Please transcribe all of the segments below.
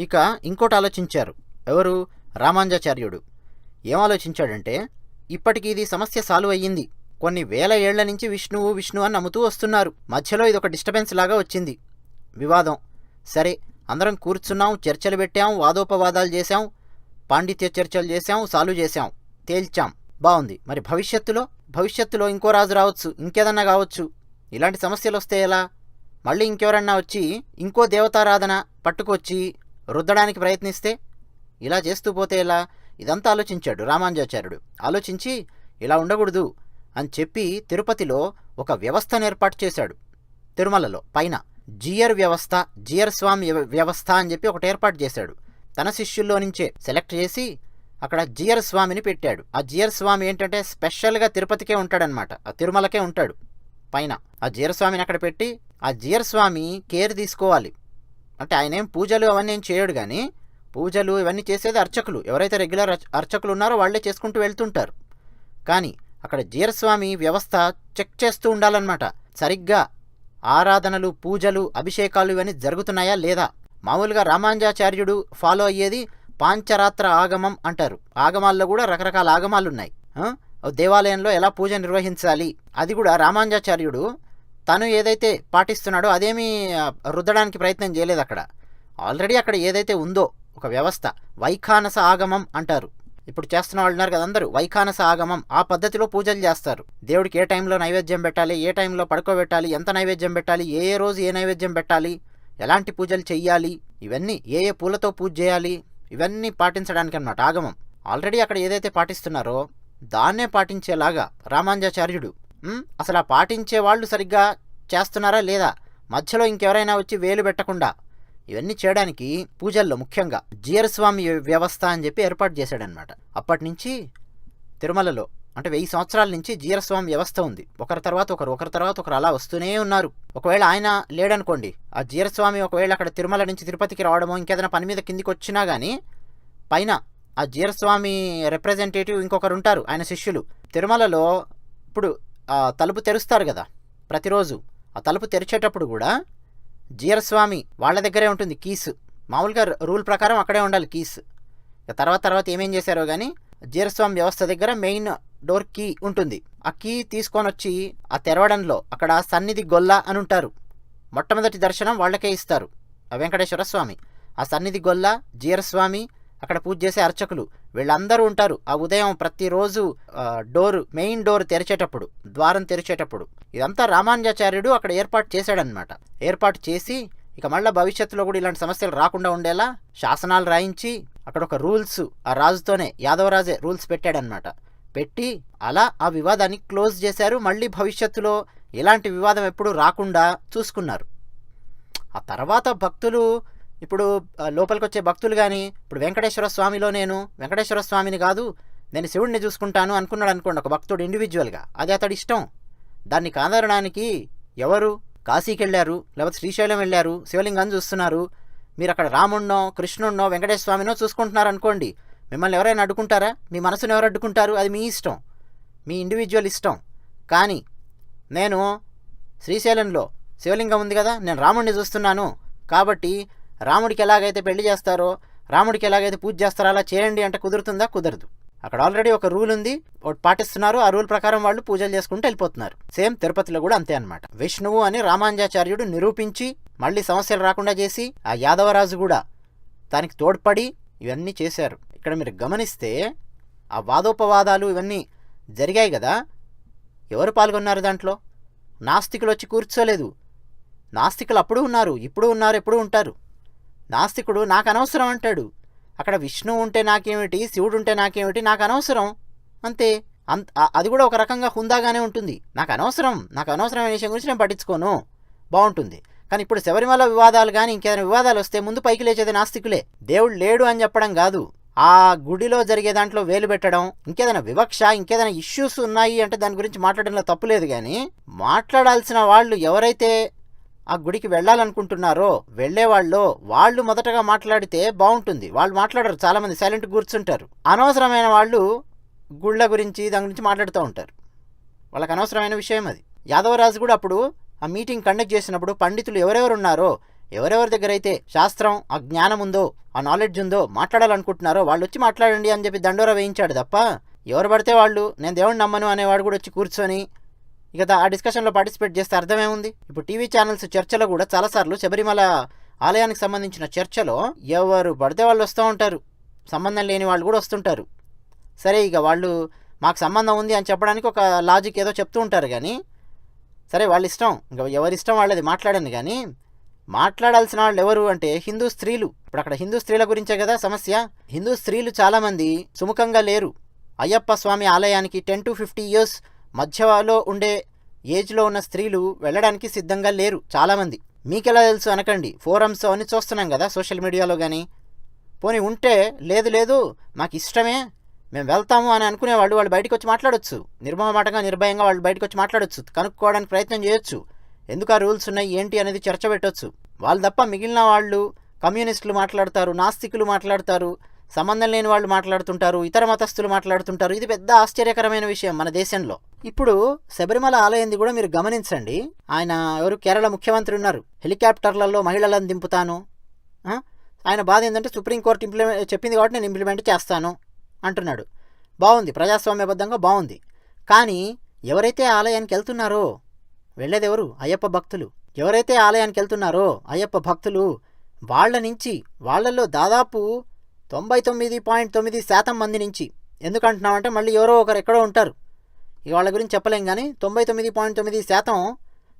ఇక ఇంకోటి ఆలోచించారు. ఎవరు? రామాంజాచార్యుడు ఏం ఆలోచించాడంటే ఇప్పటికి ఇది సమస్య సాల్వ్ అయ్యింది. కొన్ని వేల ఏళ్ళ నుంచి విష్ణువు విష్ణు అని నమ్ముతూ వస్తున్నారు. మధ్యలో ఇది ఒక డిస్టర్బెన్స్ లాగా వచ్చింది. వివాదం. సరే అందరం కూర్చున్నాం చర్చలు పెట్టాం వాదోపవాదాలు చేశాం పాండిత్య చర్చలు చేశాం సాల్వ్ చేశాం తేల్చాం. బాగుంది మరి భవిష్యత్తులో? భవిష్యత్తులో ఇంకో రాజు రావచ్చు ఇంకేదన్నా కావచ్చు. ఇలాంటి సమస్యలు వస్తే ఎలా? మళ్ళీ ఇంకెవరన్నా వచ్చి ఇంకో దేవతారాధన పట్టుకొచ్చి రుద్దడానికి ప్రయత్నిస్తే ఇలా చేస్తూ పోతే ఎలా? ఇదంతా ఆలోచించాడు రామానుజాచార్యుడు. ఆలోచించి ఇలా ఉండకూడదు అని చెప్పి తిరుపతిలో ఒక వ్యవస్థను ఏర్పాటు చేశాడు. తిరుమలలో పైన జియర్ వ్యవస్థ జియర్ స్వామి వ్యవ- వ్యవస్థ అని చెప్పి ఒకటి ఏర్పాటు చేశాడు. తన శిష్యుల్లో నుంచే సెలెక్ట్ చేసి అక్కడ జియర్ స్వామిని పెట్టాడు. ఆ జియర్ స్వామి ఏంటంటే స్పెషల్గా తిరుపతికే ఉంటాడనమాట ఆ తిరుమలకే ఉంటాడు. పైన ఆ జియర్ స్వామిని అక్కడ పెట్టి ఆ జియర్ స్వామి కేర్ తీసుకోవాలి. అంటే ఆయన ఏం పూజలు అవన్నీ ఏం చేయడు కానీ పూజలు ఇవన్నీ చేసేది అర్చకులు. ఎవరైతే రెగ్యులర్ అర్చకులు ఉన్నారో వాళ్ళే చేసుకుంటూ వెళ్తుంటారు. కానీ అక్కడ జీరస్వామి వ్యవస్థ చెక్ చేస్తూ ఉండాలన్నమాట. సరిగ్గా ఆరాధనలు పూజలు అభిషేకాలు ఇవన్నీ జరుగుతున్నాయా లేదా? మామూలుగా రామాంజాచార్యుడు ఫాలో అయ్యేది పాంచరాత్ర ఆగమం అంటారు. ఆగమాల్లో కూడా రకరకాల ఆగమాలు ఉన్నాయి దేవాలయంలో ఎలా పూజ నిర్వహించాలి? అది కూడా రామాంజాచార్యుడు తను ఏదైతే పాటిస్తున్నాడో అదేమీ రుద్దడానికి ప్రయత్నం చేయలేదు అక్కడ. ఆల్రెడీ అక్కడ ఏదైతే ఉందో ఒక వ్యవస్థ వైఖానస ఆగమం అంటారు. ఇప్పుడు చేస్తున్న వాళ్ళు ఉన్నారు కదా అందరూ వైఖానస ఆగమం ఆ పద్ధతిలో పూజలు చేస్తారు. దేవుడికి ఏ టైంలో నైవేద్యం పెట్టాలి ఏ టైంలో పడుకోబెట్టాలి ఎంత నైవేద్యం పెట్టాలి ఏ ఏ రోజు ఏ నైవేద్యం పెట్టాలి ఎలాంటి పూజలు చెయ్యాలి ఇవన్నీ ఏ ఏ పూలతో పూజ చేయాలి ఇవన్నీ పాటించడానికి అన్నమాట ఆగమం. ఆల్రెడీ అక్కడ ఏదైతే పాటిస్తున్నారో దాన్నే పాటించేలాగా రామాంజాచార్యుడు అసలు ఆ పాటించే వాళ్ళు సరిగ్గా చేస్తున్నారా లేదా? మధ్యలో ఇంకెవరైనా వచ్చి వేలు పెట్టకుండా. ఇవన్నీ చేయడానికి పూజల్లో ముఖ్యంగా జీరస్వామి వ్యవస్థ అని చెప్పి ఏర్పాటు చేశాడనమాట అప్పటి నుంచి తిరుమలలో అంటే వెయ్యి సంవత్సరాల నుంచి జీరస్వామి వ్యవస్థ ఉంది. ఒకరి తర్వాత ఒకరు ఒకరి తర్వాత ఒకరు అలా వస్తూనే ఉన్నారు. ఒకవేళ ఆయన లేడనుకోండి ఆ జీరస్వామి ఒకవేళ అక్కడ తిరుమల నుంచి తిరుపతికి రావడమో ఇంకేదైనా పని మీద కిందికి వచ్చినా కానీ పైన ఆ జీరస్వామి రిప్రజెంటేటివ్ ఇంకొకరు ఉంటారు ఆయన శిష్యులు. తిరుమలలో ఇప్పుడు తలుపు తెరుస్తారు కదా. ప్రతిరోజు ఆ తలుపు తెరిచేటప్పుడు కూడా జీరస్వామి వాళ్ళ దగ్గరే ఉంటుంది కీస్. మామూలుగా రూల్ ప్రకారం అక్కడే ఉండాలి కీస్. ఇక తర్వాత తర్వాత ఏమేం చేశారో కానీ జీరస్వామి వ్యవస్థ దగ్గర మెయిన్ డోర్ కీ ఉంటుంది. ఆ కీ తీసుకొని వచ్చి ఆ తెరవడంలో అక్కడ సన్నిధి గొల్ల అని ఉంటారు. మొట్టమొదటి దర్శనం వాళ్ళకే ఇస్తారు. ఆ వెంకటేశ్వర స్వామి. ఆ సన్నిధి గొల్ల జీరస్వామి అక్కడ పూజ చేసే అర్చకులు. వీళ్ళందరూ ఉంటారు. ఆ ఉదయం ప్రతిరోజు డోర్ మెయిన్ డోర్ తెరిచేటప్పుడు ద్వారం తెరిచేటప్పుడు. ఇదంతా రామానుజాచార్యుడు అక్కడ ఏర్పాటు చేశాడనమాట ఏర్పాటు చేసి ఇక మళ్ళీ భవిష్యత్తులో కూడా ఇలాంటి సమస్యలు రాకుండా ఉండేలా శాసనాలు రాయించి అక్కడ ఒక రూల్స్ ఆ రాజుతోనే యాదవరాజే రూల్స్ పెట్టాడనమాట పెట్టి అలా ఆ వివాదాన్ని క్లోజ్ చేశారు. మళ్ళీ భవిష్యత్తులో ఎలాంటి వివాదం ఎప్పుడూ రాకుండా చూసుకున్నారు. ఆ తర్వాత భక్తులు ఇప్పుడు లోపలికి వచ్చే భక్తులు కానీ ఇప్పుడు వెంకటేశ్వర స్వామిలో నేను వెంకటేశ్వర స్వామిని కాదు నేను శివుడిని చూసుకుంటాను అనుకున్నాడు అనుకోండి ఒక భక్తుడు ఇండివిజువల్గా అది అతడి ఇష్టం. దాన్ని కాదనడానికి ఎవరు కాశీకి వెళ్ళారు లేకపోతే శ్రీశైలం వెళ్ళారు శివలింగాన్ని చూస్తున్నారు మీరు అక్కడ రాముణ్ణో కృష్ణుణ్ణో వెంకటేశ్వర స్వామినో చూసుకుంటున్నారు అనుకోండి మిమ్మల్ని ఎవరైనా అడ్డుకుంటారా? మీ మనసును ఎవరు అడ్డుకుంటారు? అది మీ ఇష్టం. మీ ఇండివిజువల్ ఇష్టం. కానీ నేను శ్రీశైలంలో శివలింగం ఉంది కదా నేను రాముణ్ణి చూస్తున్నాను కాబట్టి రాముడికి ఎలాగైతే పెళ్ళి చేస్తారో రాముడికి ఎలాగైతే పూజ చేస్తారో అలా చేయండి అంటే కుదురుతుందా? కుదరదు. అక్కడ ఆల్రెడీ ఒక రూల్ ఉంది. ఒకటి పాటిస్తున్నారు. ఆ రూల్ ప్రకారం వాళ్ళు పూజలు చేసుకుంటూ వెళ్ళిపోతున్నారు. సేమ్ తిరుపతిలో కూడా అంతే అనమాట విష్ణువు అని రామాంజాచార్యుడు నిరూపించి మళ్ళీ సమస్యలు రాకుండా చేసి ఆ యాదవరాజు కూడా దానికి తోడ్పడి ఇవన్నీ చేశారు. ఇక్కడ మీరు గమనిస్తే ఆ వాదోపవాదాలు ఇవన్నీ జరిగాయి కదా? ఎవరు పాల్గొన్నారు దాంట్లో? నాస్తికులు వచ్చి కూర్చోలేదు. నాస్తికులు అప్పుడు ఉన్నారు ఇప్పుడు ఉన్నారు ఎప్పుడు ఉంటారు? నాస్తికుడు నాకు అనవసరం అంటాడు. అక్కడ విష్ణువు ఉంటే నాకేమిటి? శివుడు ఉంటే నాకేమిటి? నాకు అనవసరం అంతే అంత అది కూడా ఒక రకంగా హుందాగానే ఉంటుంది. నాకు అనవసరం నాకు అనవసరమైన విషయం గురించి నేను పట్టించుకోను. బాగుంటుంది. కానీ ఇప్పుడు శబరిమల వివాదాలు కానీ ఇంకేదైనా వివాదాలు వస్తే ముందు పైకి లేచేది నాస్తికులే. దేవుడు లేడు అని చెప్పడం కాదు. ఆ గుడిలో జరిగే దాంట్లో వేలు పెట్టడం ఇంకేదైనా వివక్ష ఇంకేదైనా ఇష్యూస్ ఉన్నాయి అంటే దాని గురించి మాట్లాడడంలో తప్పులేదు కానీ మాట్లాడాల్సిన వాళ్ళు ఎవరైతే ఆ గుడికి వెళ్ళాలనుకుంటున్నారో వెళ్ళేవాళ్ళు వాళ్ళు మొదటగా మాట్లాడితే బాగుంటుంది. వాళ్ళు మాట్లాడరు. చాలామంది సైలెంట్ కూర్చుంటారు. అనవసరమైన వాళ్ళు గుళ్ళ గురించి దాని గురించి మాట్లాడుతూ ఉంటారు. వాళ్ళకి అనవసరమైన విషయం అది. యాదవరాజు కూడా అప్పుడు ఆ మీటింగ్ కండక్ట్ చేసినప్పుడు పండితులు ఎవరెవరు ఉన్నారో ఎవరెవరి దగ్గర అయితే శాస్త్రం ఆ జ్ఞానం ఉందో ఆ నాలెడ్జ్ ఉందో మాట్లాడాలనుకుంటున్నారో వాళ్ళు వచ్చి మాట్లాడండి అని చెప్పి దండోరా వేయించాడు తప్ప ఎవరు పడితే వాళ్ళు నేను దేవుడిని నమ్మను అనేవాడు కూడా వచ్చి కూర్చొని ఇక ఆ డిస్కషన్లో పార్టిసిపేట్ చేస్తే అర్థమేముంది? ఇప్పుడు టీవీ ఛానల్స్ చర్చలో కూడా చాలాసార్లు శబరిమల ఆలయానికి సంబంధించిన చర్చలో ఎవరు పడితే వాళ్ళు వస్తూ ఉంటారు. సంబంధం లేని వాళ్ళు కూడా వస్తుంటారు. సరే ఇక వాళ్ళు మాకు సంబంధం ఉంది అని చెప్పడానికి ఒక లాజిక్ ఏదో చెప్తూ ఉంటారు కానీ సరే వాళ్ళ ఇష్టం. ఇంకా ఎవరి ఇష్టం వాళ్ళది మాట్లాడండి కానీ మాట్లాడాల్సిన వాళ్ళు ఎవరు అంటే హిందూ స్త్రీలు. ఇప్పుడు అక్కడ హిందూ స్త్రీల గురించే కదా సమస్య? హిందూ స్త్రీలు చాలామంది సుముఖంగా లేరు. అయ్యప్ప స్వామి ఆలయానికి టెన్ టు ఫిఫ్టీ ఇయర్స్ మధ్యలో ఉండే ఏజ్లో ఉన్న స్త్రీలు వెళ్ళడానికి సిద్ధంగా లేరు చాలామంది. మీకెలా తెలుసు అనకండి ఫోరమ్స్ అని చూస్తున్నాం కదా సోషల్ మీడియాలో కానీ పోనీ ఉంటే లేదు లేదు మాకు ఇష్టమే మేము వెళ్తాము అని అనుకునే వాళ్ళు వాళ్ళు బయటకు వచ్చి మాట్లాడొచ్చు. నిర్మమాటంగా నిర్భయంగా వాళ్ళు బయటకు వచ్చి మాట్లాడొచ్చు కనుక్కోవడానికి ప్రయత్నం చేయొచ్చు. ఎందుకు ఆ రూల్స్ ఉన్నాయి ఏంటి అనేది చర్చ పెట్టొచ్చు. వాళ్ళు తప్ప మిగిలిన వాళ్ళు కమ్యూనిస్టులు మాట్లాడతారు నాస్తికులు మాట్లాడతారు సంబంధం లేని వాళ్ళు మాట్లాడుతుంటారు ఇతర మతస్థులు మాట్లాడుతుంటారు. ఇది పెద్ద ఆశ్చర్యకరమైన విషయం మన దేశంలో. ఇప్పుడు శబరిమల ఆలయంది కూడా మీరు గమనించండి. ఆయన ఎవరు? కేరళ ముఖ్యమంత్రి ఉన్నారు. హెలికాప్టర్లలో మహిళలను దింపుతాను. ఆయన బాధ ఏంటంటే సుప్రీంకోర్టు ఇంప్లిమెంట్ చెప్పింది కాబట్టి నేను ఇంప్లిమెంట్ చేస్తాను అంటున్నాడు. బాగుంది. ప్రజాస్వామ్యబద్ధంగా బాగుంది. కానీ ఎవరైతే ఆలయానికి వెళ్తున్నారో వెళ్ళేది ఎవరు? అయ్యప్ప భక్తులు. ఎవరైతే ఆలయానికి వెళ్తున్నారో అయ్యప్ప భక్తులు వాళ్ళ నుంచి వాళ్ళల్లో దాదాపు తొంభై తొమ్మిది పాయింట్ తొమ్మిది శాతం మంది నుంచి. ఎందుకంటున్నామంటే మళ్ళీ ఎవరో ఒకరు ఎక్కడో ఉంటారు. వాళ్ళ గురించి చెప్పలేం కానీ తొంభై తొమ్మిది పాయింట్ తొమ్మిది శాతం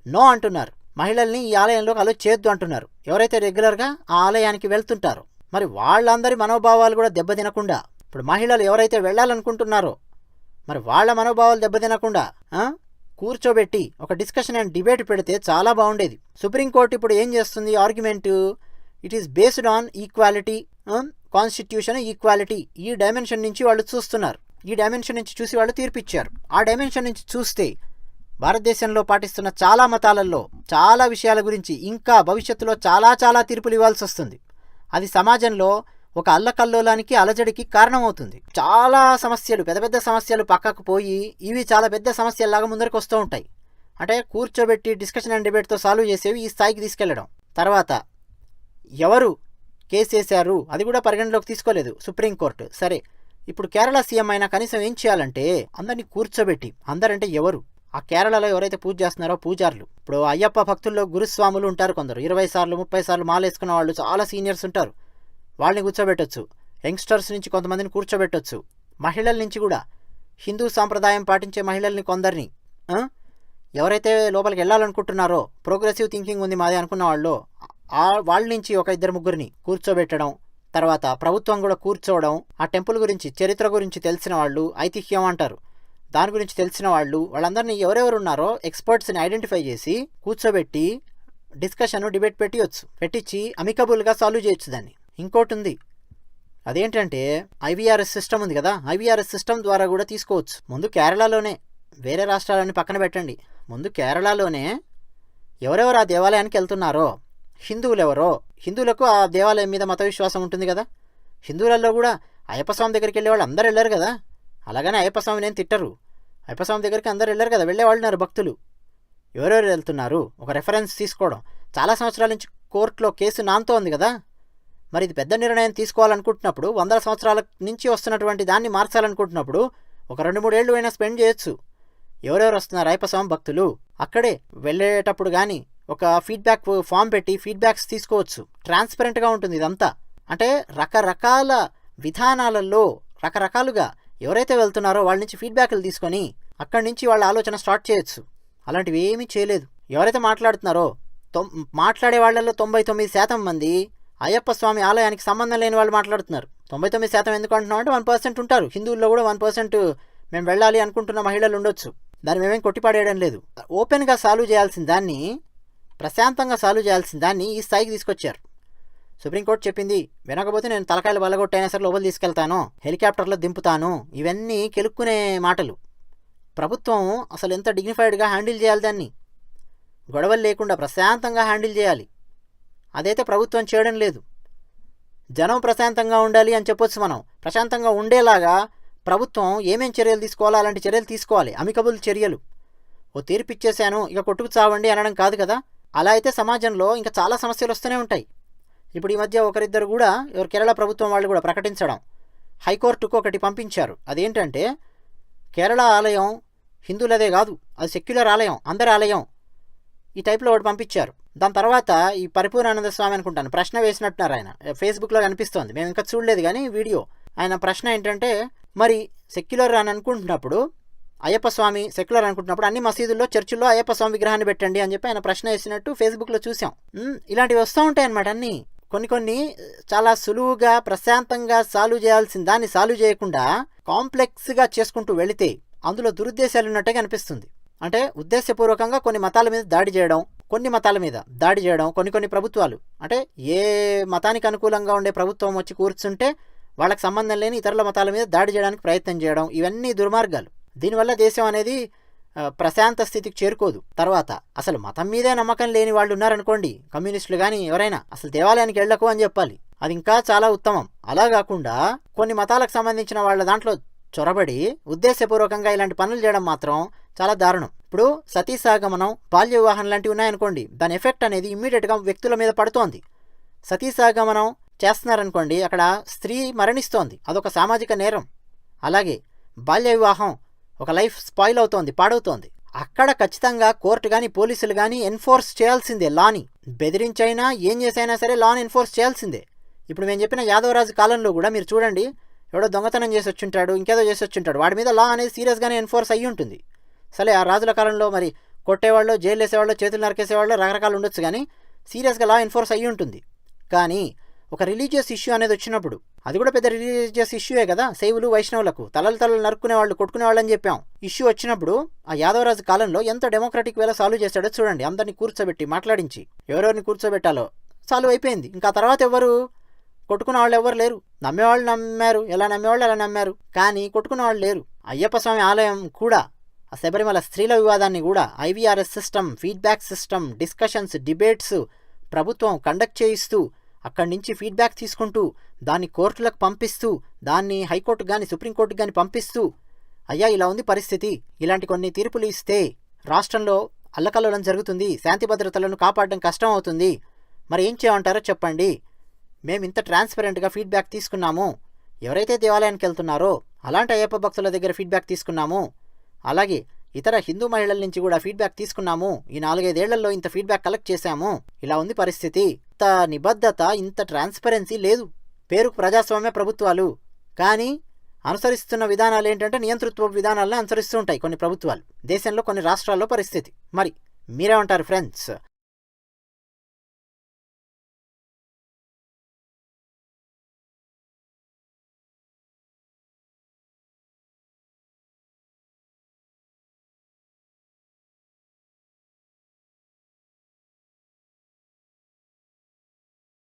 నో అంటున్నారు. మహిళల్ని ఈ ఆలయంలోకి అలో చేయొద్దు అంటున్నారు. ఎవరైతే రెగ్యులర్గా ఆ ఆలయానికి వెళ్తుంటారో. మరి వాళ్ళందరి మనోభావాలు కూడా దెబ్బతినకుండా ఇప్పుడు మహిళలు ఎవరైతే వెళ్ళాలనుకుంటున్నారో మరి వాళ్ళ మనోభావాలు దెబ్బతినకుండా కూర్చోబెట్టి ఒక డిస్కషన్ అండ్ డిబేట్ పెడితే చాలా బాగుండేది. సుప్రీంకోర్టు ఇప్పుడు ఏం చేస్తుంది? Argument it is based on equality constitution equality. ఈ డైమెన్షన్ నుంచి వాళ్ళు చూస్తున్నారు. ఈ డైమెన్షన్ నుంచి చూసి వాళ్ళు తీర్పిచ్చారు. ఆ డైమెన్షన్ నుంచి చూస్తే భారతదేశంలో పాటిస్తున్న చాలా మతాలలో చాలా విషయాల గురించి ఇంకా భవిష్యత్తులో చాలా చాలా తీర్పులు ఇవ్వాల్సి వస్తుంది. అది సమాజంలో ఒక అల్లకల్లోలానికి అలజడికి కారణమవుతుంది. చాలా సమస్యలు పెద్ద పెద్ద సమస్యలు పక్కకు పోయి ఇవి చాలా పెద్ద సమస్యల్లాగా ముందరకు వస్తూ ఉంటాయి. అంటే కూర్చోబెట్టి డిస్కషన్ అండ్ డిబేట్తో సాల్వ్ చేసేవి ఈ స్థాయికి తీసుకెళ్ళడం. తర్వాత ఎవరు కేసు వేశారు అది కూడా పరిగణలోకి తీసుకోలేదు సుప్రీంకోర్టు సరే ఇప్పుడు కేరళ సీఎం అయినా కనీసం ఏం చేయాలంటే అందరినీ కూర్చోబెట్టి అందరంటే ఎవరు? ఆ కేరళలో ఎవరైతే పూజ చేస్తున్నారో పూజారులు. ఇప్పుడు అయ్యప్ప భక్తుల్లో గురుస్వాములు ఉంటారు కొందరు. ఇరవై సార్లు ముప్పై సార్లు మాలేసుకున్న వాళ్ళు చాలా సీనియర్స్ ఉంటారు. వాళ్ళని కూర్చోబెట్టొచ్చు. యంగ్స్టర్స్ నుంచి కొంతమందిని కూర్చోబెట్టొచ్చు. మహిళల నుంచి కూడా. హిందూ సాంప్రదాయం పాటించే మహిళల్ని కొందరిని ఎవరైతే లోపలికి వెళ్ళాలనుకుంటున్నారో ప్రోగ్రెసివ్ థింకింగ్ ఉంది మాది అనుకున్న వాళ్ళు వాళ్ళ నుంచి ఒక ఇద్దరు ముగ్గురిని కూర్చోబెట్టడం తర్వాత ప్రభుత్వం కూడా కూర్చోవడం ఆ టెంపుల్ గురించి చరిత్ర గురించి తెలిసిన వాళ్ళు ఐతిహ్యం అంటారు. దాని గురించి తెలిసిన వాళ్ళు వాళ్ళందరినీ ఎవరెవరు ఉన్నారో ఎక్స్పర్ట్స్ని ఐడెంటిఫై చేసి కూర్చోబెట్టి డిస్కషన్ డిబేట్ పెట్టియొచ్చు. పెట్టించి అమికబుల్గా సాల్వ్ చేయొచ్చు దాన్ని. ఇంకోటి ఉంది అదేంటంటే ఐవీఆర్ఎస్ సిస్టమ్ ఉంది కదా ఐవీఆర్ఎస్ సిస్టమ్ ద్వారా కూడా తీసుకోవచ్చు. ముందు కేరళలోనే వేరే రాష్ట్రాలని పక్కన పెట్టండి. ముందు కేరళలోనే ఎవరెవరు ఆ దేవాలయానికి వెళ్తున్నారో హిందువులు ఎవరో హిందువులకు ఆ దేవాలయం మీద మత విశ్వాసం ఉంటుంది కదా? హిందువులలో కూడా అయ్యప్ప స్వామి దగ్గరికి వెళ్ళే వాళ్ళు అందరూ వెళ్ళారు కదా? అలాగనే అయ్యప్పస్వామిని ఏం తిట్టరు. అయ్యప్ప స్వామి దగ్గరికి అందరు వెళ్ళారు కదా? వెళ్ళేవాళ్ళున్నారు భక్తులు. ఎవరెవరు వెళ్తున్నారు? ఒక రెఫరెన్స్ తీసుకోవడం. చాలా సంవత్సరాల నుంచి కోర్టులో కేసు నాంతో ఉంది కదా? మరి ఇది పెద్ద నిర్ణయం తీసుకోవాలనుకుంటున్నప్పుడు వందల సంవత్సరాల నుంచి వస్తున్నటువంటి దాన్ని మార్చాలనుకుంటున్నప్పుడు ఒక రెండు మూడేళ్ళు అయినా స్పెండ్ చేయొచ్చు. ఎవరెవరు వస్తున్నారు అయ్యప్ప స్వామి భక్తులు? అక్కడే వెళ్ళేటప్పుడు కానీ ఒక ఫీడ్బ్యాక్ ఫామ్ పెట్టి ఫీడ్బ్యాక్స్ తీసుకోవచ్చు. ట్రాన్స్పరెంట్గా ఉంటుంది ఇదంతా. అంటే రకరకాల విధానాలలో రకరకాలుగా ఎవరైతే వెళ్తున్నారో వాళ్ళ నుంచి ఫీడ్బ్యాక్లు తీసుకొని అక్కడి నుంచి వాళ్ళ ఆలోచన స్టార్ట్ చేయొచ్చు. అలాంటివి ఏమీ చేయలేదు. ఎవరైతే మాట్లాడుతున్నారో తొం మాట్లాడే వాళ్ళల్లో తొంభై తొమ్మిది శాతం మంది అయ్యప్ప స్వామి ఆలయానికి సంబంధం లేని వాళ్ళు మాట్లాడుతున్నారు. తొంభై తొమ్మిది శాతం ఎందుకు అంటున్నాం అంటే వన్ పర్సెంట్ ఉంటారు. హిందువుల్లో కూడా వన్ పర్సెంట్ మేము వెళ్ళాలి అనుకుంటున్న మహిళలు ఉండొచ్చు. దాన్ని మేమేం కొట్టిపడేయడం లేదు. ఓపెన్గా సాల్వ్ చేయాల్సిన దాన్ని ప్రశాంతంగా సాల్వ్ చేయాల్సిన దాన్ని ఈ స్థాయికి తీసుకొచ్చారు. సుప్రీంకోర్టు చెప్పింది వినకపోతే నేను తలకాయలు బలగొట్టైనా సరే లోపల తీసుకెళ్తాను హెలికాప్టర్లో దింపుతాను ఇవన్నీ కెలుక్కునే మాటలు. ప్రభుత్వం అసలు ఎంత డిగ్నిఫైడ్గా హ్యాండిల్ చేయాలి దాన్ని? గొడవలు లేకుండా ప్రశాంతంగా హ్యాండిల్ చేయాలి. అదైతే ప్రభుత్వం చేయడం లేదు. జనం ప్రశాంతంగా ఉండాలి అని చెప్పొచ్చు మనం. ప్రశాంతంగా ఉండేలాగా ప్రభుత్వం ఏమేం చర్యలు తీసుకోవాలో అలాంటి చర్యలు తీసుకోవాలి. అమికబుల్ చర్యలు. ఓ తీర్పిచ్చేశాను ఇక కొట్టుకు చావండి అనడం కాదు కదా? అలా అయితే సమాజంలో ఇంకా చాలా సమస్యలు వస్తూనే ఉంటాయి. ఇప్పుడు ఈ మధ్య ఒకరిద్దరు కూడా ఎవరు కేరళ ప్రభుత్వం వాళ్ళు కూడా ప్రకటించడం హైకోర్టుకు ఒకటి పంపించారు. అదేంటంటే కేరళ ఆలయం హిందువులదే కాదు అది సెక్యులర్ ఆలయం అందరి ఆలయం ఈ టైప్లో ఒకటి పంపించారు. దాని తర్వాత ఈ పరిపూర్ణానంద స్వామి అనుకుంటాను ప్రశ్న వేసినట్టున్నారు ఆయన. ఫేస్బుక్లో కనిపిస్తోంది. మేము ఇంకా చూడలేదు కానీ వీడియో. ఆయన ప్రశ్న ఏంటంటే మరి సెక్యులర్ అని అనుకుంటున్నప్పుడు అయ్యప్ప స్వామి సెక్యులర్ అనుకుంటున్నప్పుడు అన్ని మసీదుల్లో చర్చిల్లో అయ్యప్ప స్వామి విగ్రహాన్ని పెట్టండి అని చెప్పి ఆయన ప్రశ్న వేసినట్టు ఫేస్బుక్లో చూసాం ఇలాంటివి వస్తూ ఉంటాయి అన్నమాట అన్నీ. కొన్ని కొన్ని చాలా సులువుగా ప్రశాంతంగా సాల్వ్ చేయాల్సిన దాన్ని సాల్వ్ చేయకుండా కాంప్లెక్స్గా చేసుకుంటూ వెళితే అందులో దురుద్దేశాలు ఉన్నట్టుగా అనిపిస్తుంది. అంటే ఉద్దేశపూర్వకంగా కొన్ని మతాల మీద దాడి చేయడం కొన్ని మతాల మీద దాడి చేయడం కొన్ని కొన్ని ప్రభుత్వాలు. అంటే ఏ మతానికి అనుకూలంగా ఉండే ప్రభుత్వం వచ్చి కూర్చుంటే వాళ్ళకి సంబంధం లేని ఇతరుల మతాల మీద దాడి చేయడానికి ప్రయత్నం చేయడం ఇవన్నీ దుర్మార్గాలు. దీనివల్ల దేశం అనేది ప్రశాంత స్థితికి చేరుకోదు. తర్వాత అసలు మతం మీదే నమ్మకం లేని వాళ్ళు ఉన్నారనుకోండి కమ్యూనిస్టులు కానీ ఎవరైనా అసలు దేవాలయానికి వెళ్ళకు అని చెప్పాలి. అది ఇంకా చాలా ఉత్తమం. అలా కాకుండా కొన్ని మతాలకు సంబంధించిన వాళ్ళ దాంట్లో చొరబడి ఉద్దేశపూర్వకంగా ఇలాంటి పనులు చేయడం మాత్రం చాలా దారుణం. ఇప్పుడు సతీసాగమనం బాల్య వివాహం లాంటివి ఉన్నాయనుకోండి దాని ఎఫెక్ట్ అనేది ఇమ్మీడియట్గా వ్యక్తుల మీద పడుతోంది. సతీసాగమనం చేస్తున్నారనుకోండి అక్కడ స్త్రీ మరణిస్తోంది. అదొక సామాజిక నేరం. అలాగే బాల్య వివాహం ఒక లైఫ్ స్పాయిల్ అవుతోంది పాడవుతోంది. అక్కడ ఖచ్చితంగా కోర్టు కానీ పోలీసులు కానీ ఎన్ఫోర్స్ చేయాల్సిందే లాని. బెదిరించైనా ఏం చేసైనా సరే లాని ఎన్ఫోర్స్ చేయాల్సిందే. ఇప్పుడు మేము చెప్పిన యాదవరాజు కాలంలో కూడా మీరు చూడండి ఎవడో దొంగతనం చేసి వచ్చుంటాడు ఇంకేదో చేసి వచ్చుంటాడు వాడి మీద లా అనేది సీరియస్గానే ఎన్ఫోర్స్ అయ్యి ఉంటుంది. సరే ఆ రాజుల కాలంలో మరి కొట్టేవాళ్ళు జైలు వేసేవాళ్ళు చేతులు నరికేసేవాళ్ళు రకరకాలు ఉండొచ్చు కానీ సీరియస్గా లా ఎన్ఫోర్స్ అయ్యి ఉంటుంది. కానీ ఒక రిలీజియస్ ఇష్యూ అనేది వచ్చినప్పుడు. అది కూడా పెద్ద రిలీజియస్ ఇష్యూయే కదా? శైవులు వైష్ణవులకు తలలు తలలు నరుక్కునే వాళ్ళు కొట్టుకునే వాళ్ళని చెప్పాం. ఇష్యూ వచ్చినప్పుడు ఆ యాదవరాజు కాలంలో ఎంత డెమోక్రటిక్ వేలో సాల్వ్ చేశాడో చూడండి. అందరిని కూర్చోబెట్టి మాట్లాడించి ఎవరెవరిని కూర్చోబెట్టాలో సాల్వ్ అయిపోయింది. ఇంకా తర్వాత ఎవరు? కొట్టుకున్న వాళ్ళు ఎవరు లేరు. నమ్మేవాళ్ళు నమ్మారు. ఎలా నమ్మేవాళ్ళు అలా నమ్మారు. కానీ కొట్టుకున్న వాళ్ళు లేరు. అయ్యప్ప స్వామి ఆలయం కూడా ఆ శబరిమల స్త్రీల వివాదాన్ని కూడా IVRS system feedback system discussions debates ప్రభుత్వం కండక్ట్ చేయిస్తూ అక్కడి నుంచి ఫీడ్బ్యాక్ తీసుకుంటూ దాన్ని కోర్టులకు పంపిస్తూ దాన్ని హైకోర్టు కానీ సుప్రీంకోర్టు కానీ పంపిస్తూ అయ్యా ఇలా ఉంది పరిస్థితి. ఇలాంటి కొన్ని తీర్పులు ఇస్తే రాష్ట్రంలో అల్లకల్లోలం జరుగుతుంది. శాంతి భద్రతలను కాపాడడం కష్టం అవుతుంది. మరి ఏం చేయమంటారో చెప్పండి. మేము ఇంత ట్రాన్స్పరెంట్గా ఫీడ్బ్యాక్ తీసుకున్నాము. ఎవరైతే దేవాలయానికి వెళ్తున్నారో అలాంటి అయ్యప్ప భక్తుల దగ్గర ఫీడ్బ్యాక్ తీసుకున్నాము. అలాగే ఇతర హిందూ మహిళల నుంచి కూడా ఫీడ్బ్యాక్ తీసుకున్నాము. ఈ నాలుగైదేళ్ళలో ఇంత ఫీడ్బ్యాక్ కలెక్ట్ చేశాము. ఇలా ఉంది పరిస్థితి. ఇంత నిబద్ధత ఇంత ట్రాన్స్పరెన్సీ లేదు. పేరుకు ప్రజాస్వామ్య ప్రభుత్వాలు. కానీ అనుసరిస్తున్న విధానాలు ఏంటంటే నియంతృత్వ విధానాలను అనుసరిస్తూ ఉంటాయి కొన్ని ప్రభుత్వాలు. దేశంలో కొన్ని రాష్ట్రాల్లో పరిస్థితి. మరి మీరేమంటారు ఫ్రెండ్స్